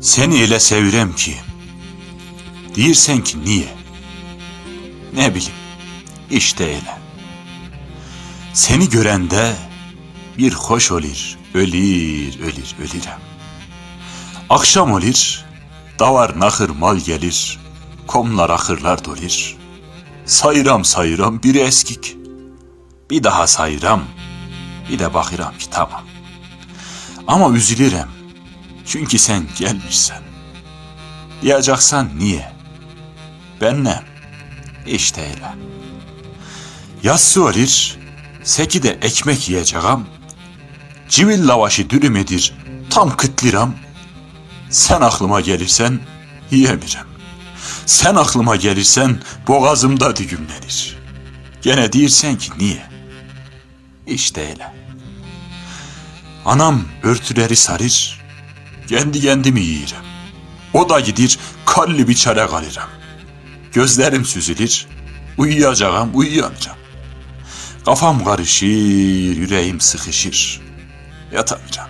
Seni ele sevirem ki. Deyirsen ki niye? Ne bileyim. İşte öyle. Seni görende bir hoş olur, ölür, ölür, ölürem. Akşam olur, davar nakır mal gelir, komlar akırlar dolir. Sayıram sayıram biri eskik. Bir daha sayıram, bir de bakıram ki tamam. Ama üzülürem, çünkü sen gelmişsen. Diyeceksen niye? Benle, işte öyle. Yassı olur, seki de ekmek yiyeceğim. Civil lavaşı dürümedir, tam kıtliram. Sen aklıma gelirsen yiyemirem. Sen aklıma gelirsen boğazımda düğümlenir. Gene değilsen ki niye? İşte öyle. Anam örtüleri sarır, kendi kendimi yiyirem. O da gidir, kalli bir çare kalırım. Gözlerim süzülür, uyuyacağım, uyuyamayacağım. Kafam karışır, yüreğim sıkışır. Yatamayacağım.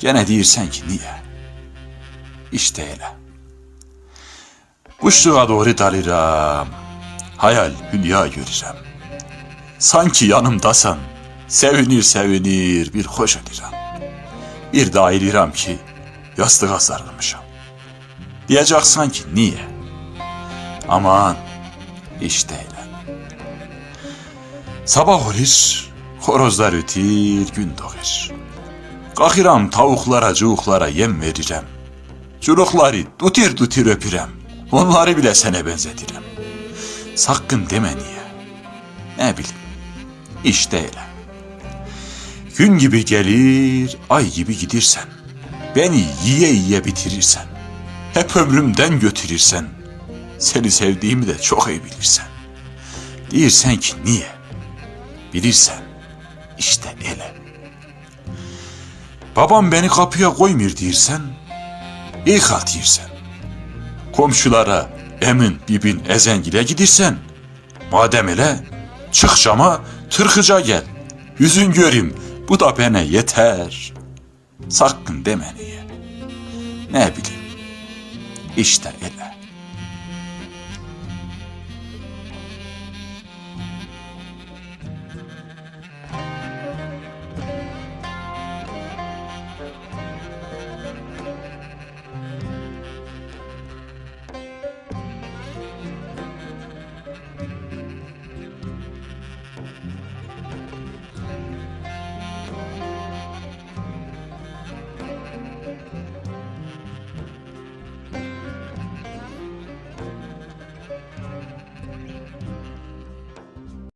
Gene değilsen ki niye? İşte öyle. Kuşluğa doğru dalıram. Hayal, hülya görürem. Sanki yanımdasan, sevinir sevinir bir hoş oluram. Bir daha eliram ki, yastığa sarılmışam. Diyeceksen ki niye? Aman, işte öyle. Sabah olur, horozlar ötür, gün doğur. Kalkıram tavuklara, cuvuklara yem verirem. Çurukları tutir tutir öpürem. Onları bile sene benzetirem. Sakın deme niye. Ne bileyim. İşte öyle. Gün gibi gelir, ay gibi gidirsen. Beni yiye yiye bitirirsen. Hep ömrümden götürürsen. Seni sevdiğimi de çok iyi bilirsen. Değilsen ki niye? Bilirsen. işte öyle. Babam beni kapıya koymur deyirsen, iyi halt yersen. Komşulara emin bibin ezengile gidirsen, madem ele çık cama tırkıca gel. Yüzün göreyim bu da bana yeter. Sakın deme niye. Ne bileyim. İşte öyle.